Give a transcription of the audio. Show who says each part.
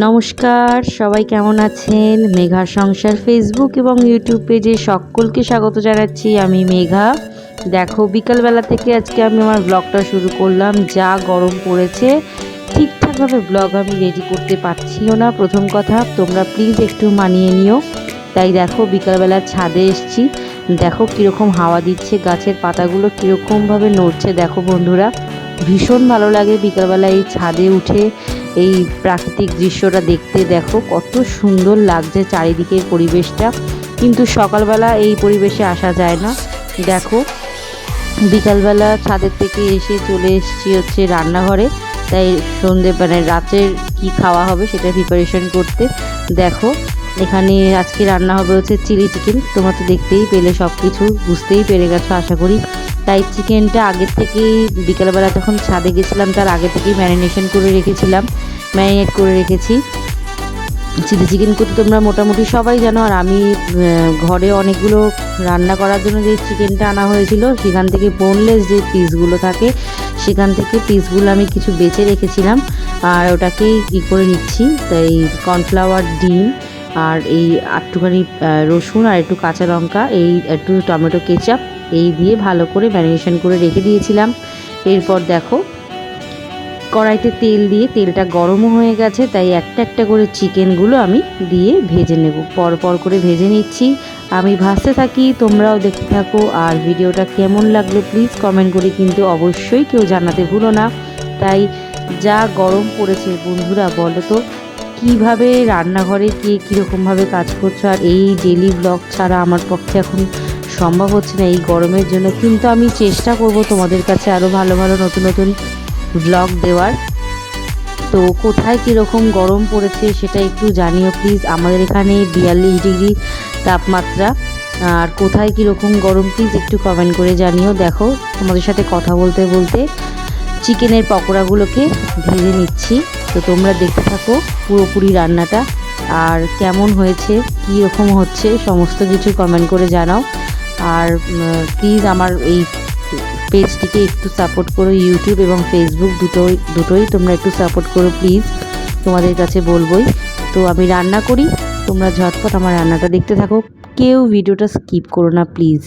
Speaker 1: নমস্কার, সবাই কেমন আছেন? মেঘা সংসার ফেসবুক এবং ইউটিউব পেজে সকলকে স্বাগত জানাচ্ছি। আমি মেঘা। দেখো, বিকালবেলা থেকে আজকে আমি আমার ব্লগটা শুরু করলাম। যা গরম পড়েছে, ঠিকঠাকভাবে ব্লগ আমি রেডি করতে পারছিও না। প্রথম কথা, তোমরা প্লিজ একটু মানিয়ে নিও। তাই দেখো, বিকালবেলা ছাদে এসছি। দেখো, কীরকম হাওয়া দিচ্ছে, গাছের পাতাগুলো কীরকমভাবে নড়ছে। দেখো বন্ধুরা ভীষণ ভালো লাগে বিকালবেলা এই ছাদে উঠে এই প্রাকৃতিক দৃশ্যটা দেখতে। দেখো কত সুন্দর লাগছে চারিদিকের পরিবেশটা। কিন্তু সকালবেলা এই পরিবেশে আসা যায় না। দেখো, বিকালবেলা ছাদের থেকে এসে চলে এসেছি হচ্ছে রান্নাঘরে। তাই সন্ধে মানে রাতের কি খাওয়া হবে সেটা প্রিপারেশন করতে। দেখো, এখানে আজকে রান্না হবে হচ্ছে চিলি চিকেন। তোমরা তো দেখতেই পেলে সব কিছু বুঝতেই পেরে গেছো, আশা করি। তাই চিকেনটা আগের থেকেই বিকেলবেলা যখন ছাদে গেছিলাম, তার আগে থেকেই ম্যারিনেশন করে রেখেছিলাম, ম্যারিনেট করে রেখেছি। চিলি চিকেন করতে তোমরা মোটামুটি সবাই জানো, আর আমি ঘরে অনেকগুলো রান্না করার জন্য যে চিকেনটা আনা হয়েছিল, সেখান থেকে বোনলেস যে পিসগুলো থাকে, সেখান থেকে পিসগুলো আমি কিছু বেছে রেখেছিলাম, আর ওটাকেই কী করে নিচ্ছি, তাই কর্নফ্লাওয়ার ডিম, আর এই একটুখানি রসুন আর একটু কাঁচা লঙ্কা, এই একটু টমেটো কেচাপ এই দিয়ে ভালো করে ম্যারিনেশন করে রেখে দিয়েছিলাম। এরপর দেখো, কড়াইতে তেল দিয়ে তেলটা গরমও হয়ে গেছে, তাই একটা একটা করে চিকেনগুলো আমি দিয়ে ভেজে নেব। পর পর করে ভেজে নিচ্ছি। আমি ভাসতে থাকি, তোমরাও দেখতে থাকো। আর ভিডিওটা কেমন লাগল প্লিজ কমেন্ট করে কিন্তু অবশ্যই কেউ জানাতে ভুলো না। তাই যা গরম পড়েছে বন্ধুরা, বলো তো, কীভাবে রান্নাঘরে কে কীরকমভাবে কাজ করছ? আর এই ডেলি ব্লগ ছাড়া আমার পক্ষে এখন সম্ভব হচ্ছে না এই গরমের জন্য, কিন্তু আমি চেষ্টা করব তোমাদের কাছে আরও ভালো ভালো নতুন নতুন ব্লগ দেওয়ার। তো কোথায় কীরকম গরম পড়েছে সেটা একটু জানিও প্লিজ আমাদের এখানে বিয়াল্লিশ ডিগ্রি তাপমাত্রা। আর কোথায় কীরকম গরম প্লিজ একটু কমেন্ট করে জানিও। দেখো, তোমাদের সাথে কথা বলতে বলতে চিকেনের পকোড়াগুলোকে ভেজে নিচ্ছি। তো তোমরা দেখতে থাকো পুরোপুরি রান্নাটা। আর কেমন হয়েছে কী রকম হচ্ছে, সমস্ত কিছু কমেন্ট করে জানাও। আর প্লিজ আমার এই পেজটিকে একটু সাপোর্ট করো ইউটিউব এবং ফেসবুক দুটোই দুটোই তোমরা একটু সাপোর্ট করো প্লিজ তোমাদের কাছে বলবই। তো আমি রান্না করি, তোমরা ঝটপট আমার রান্নাটা দেখতে থাকো। কেউ ভিডিওটা স্কিপ করো না প্লিজ